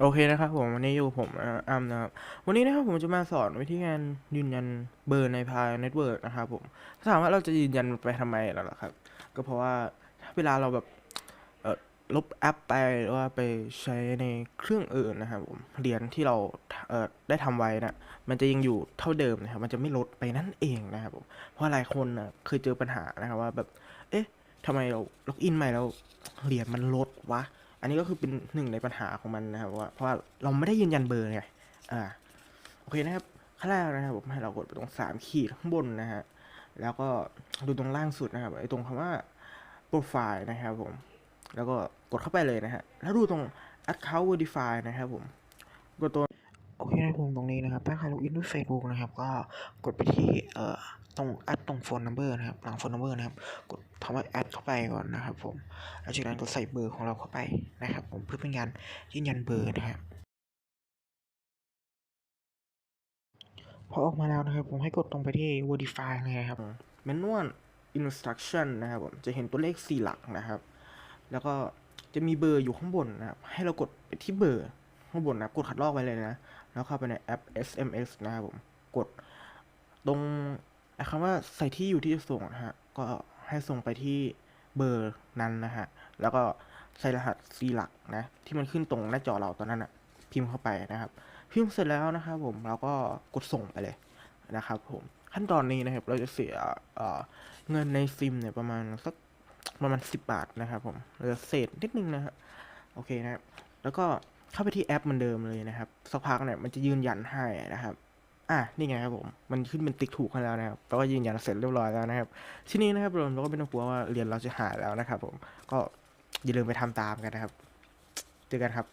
โอเคนะครับผมวันนี้อยู่ผมอัมนะครับวันนี้นะครับผมจะมาสอนวิธีการยืนยันเบอร์ในพายเน็ตเวิร์กนะครับผมถ้าถามว่าเราจะยืนยันไปทำไมล่ะครับ ก็เพราะว่าเวลาเราแบบเออลบแอปไปหรือว่าไปใช้ในเครื่องอื่นนะครับผมเหรียญที่เราเออได้ทำไว้นะมันจะยังอยู่เท่าเดิมนะครับมันจะไม่ลดไปนั่นเองนะครับผมเพราะหลายคนนะเคยเจอปัญหานะครับว่าแบบเอ๊ะทำไมเราล็อกอินใหม่แล้วเหรียญมันลดวะ อันนี้ก็คือเป็นหนึ่งในปัญหาของมันนะครับว่าเพราะว่าเราไม่ได้ยืนยันเบอร์ไงอ่าโอเคนะครับขั้นแรกนะครับผมให้เรากดไปตรงสามขีดข้างบนนะฮะแล้วก็ดูตรงล่างสุดนะครับไอ้ตรงคำว่าโปรไฟล์นะครับผมแล้วก็กดเข้าไปเลยนะฮะแล้วดูตรง account verify นะครับผมกดตัว อเคนะครับผมตรงนี้นะครับถ้าใครล็อกอินด้วย Facebook นะครับ ก็กดไปที่เอ่อตรงแอดตรงโฟนนัมเบอร์นะครับหลังโฟนนัมเบอร์นะครับ กดคำว่าแอดเข้าไปก่อนนะครับผมแล้วจากนั้นก็ใส่เบอร์ของเราเข้าไปนะครับ ผมเพื่อเป็นการยืนยันเบอร์นะครับพอออกมาแล้วนะครับ ผมให้กดตรงไปที่ verify เลยนะครับ manual instruction นะครับผมจะเห็นตัวเลข 4 หลักนะครับ แล้วก็จะมีเบอร์อยู่ข้างบนนะครับ ให้เรากดไปที่เบอร์ ข้างบนนะครับกดคัดลอกไว้เลยนะ แล้วเข้าไปในแอป SMS นะครับผม กดตรงคำว่าใส่ที่อยู่ที่จะส่งนะฮะ ก็ให้ส่งไปที่เบอร์นั้นนะฮะ แล้วก็ใส่รหัส4หลักนะ ที่มันขึ้นตรงหน้าจอเราตอนนั้นอะพิมพ์เข้าไปนะครับ พิมพ์เสร็จแล้วนะครับผม เราก็กดส่งไปเลยนะครับผม ขั้นตอนนี้นะครับ เราจะเสียเเงินในซิมเนี่ยประมาณสักประมาณสิบบาทนะครับผมเหลือเศษนิดนึงนะครับโอเคนะครับ แล้วก็ เข้าไปที่แอปมันเดิมเลยนะครับ สักพักเนี่ยมันจะยืนยันให้นะครับ อะนี่ไงครับผม มันขึ้นเป็นติ๊กถูกให้แล้วนะครับแปลว่ายืนยันเสร็จเรียบร้อยแล้วนะครับ ทีนี้นะครับเราก็ไม่ต้องกลัวว่าเรียนเราจะหายแล้วนะครับ ผม ก็อย่าลืมไปทำตามกันนะครับ เจอกันครับ